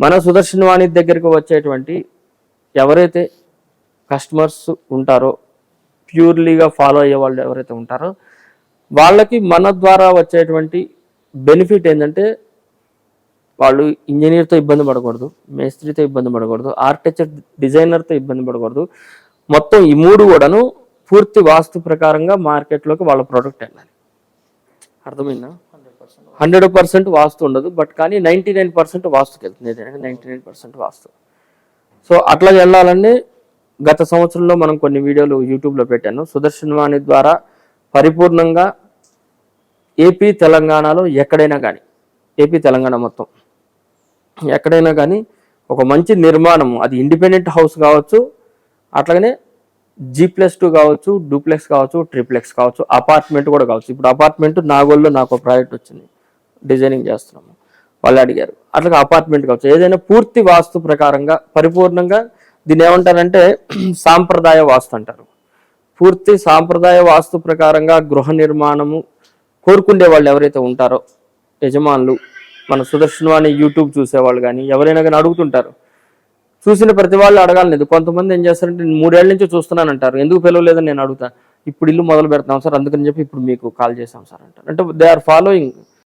మన సుదర్శన్ వాణి దగ్గరికి వచ్చేటువంటి ఎవరైతే కస్టమర్స్ ఉంటారో ప్యూర్లీగా ఫాలో అయ్యే వాళ్ళు ఎవరైతే ఉంటారో వాళ్ళకి మన ద్వారా వచ్చేటువంటి బెనిఫిట్ ఏంటంటే వాళ్ళు ఇంజనీర్తో ఇబ్బంది పడకూడదు మేస్త్రితో ఇబ్బంది పడకూడదు ఆర్కిటెక్చర్ డిజైనర్తో ఇబ్బంది పడకూడదు. మొత్తం ఈ మూడు కూడాను పూర్తి వాస్తు ప్రకారంగా మార్కెట్లోకి వాళ్ళ ప్రోడక్ట్ వెళ్ళాలి. అర్థమైందా? హండ్రెడ్ పర్సెంట్ వాస్తు ఉండదు బట్ కానీ నైంటీ నైన్ పర్సెంట్ వాస్తుకి వెళ్తుంది. Ninety nine percent vastu. So అట్లా వెళ్ళాలని గత సంవత్సరంలో మనం కొన్ని వీడియోలు యూట్యూబ్లో పెట్టాను. సుదర్శన్ వాణి ద్వారా పరిపూర్ణంగా ఏపీ తెలంగాణలో ఎక్కడైనా కానీ ఏపీ తెలంగాణ మొత్తం ఎక్కడైనా కానీ ఒక మంచి నిర్మాణం అది ఇండిపెండెంట్ హౌస్ కావచ్చు అట్లాగనే జీ ప్లస్ టూ కావచ్చు డూప్లెక్స్ కావచ్చు ట్రిప్లెక్స్ కావచ్చు అపార్ట్మెంట్ కూడా కావచ్చు. ఇప్పుడు అపార్ట్మెంట్ నాగోల్లో నాకు ఒక ప్రాజెక్ట్ వచ్చింది. డిజైనింగ్ చేస్తున్నాము. వాళ్ళు అడిగారు. అట్లా అపార్ట్మెంట్ కావచ్చు. ఏదైనా పూర్తి వాస్తు ప్రకారంగా పరిపూర్ణంగా దీన్ని ఏమంటారంటే సాంప్రదాయ వాస్తు అంటారు. పూర్తి సాంప్రదాయ వాస్తు ప్రకారంగా గృహ నిర్మాణము కోరుకునే వాళ్ళు ఎవరైతే ఉంటారో యజమానులు మన సుదర్శనవాణి యూట్యూబ్ చూసేవాళ్ళు కానీ ఎవరైనా కానీ అడుగుతుంటారు. చూసిన ప్రతి వాళ్ళు అడగాలలేదు కొంతమంది ఏం చేస్తారంటే నేను మూడేళ్ళ నుంచి చూస్తున్నాను అంటారు ఎందుకు పిలవలేదని నేను అడుగుతాను ఇప్పుడు ఇల్లు మొదలు పెడతాం సార్ అందుకని చెప్పి ఇప్పుడు మీకు కాల్ చేసాం సార్ అంటారు. అంటే దే ఆర్ ఫాలోయింగ్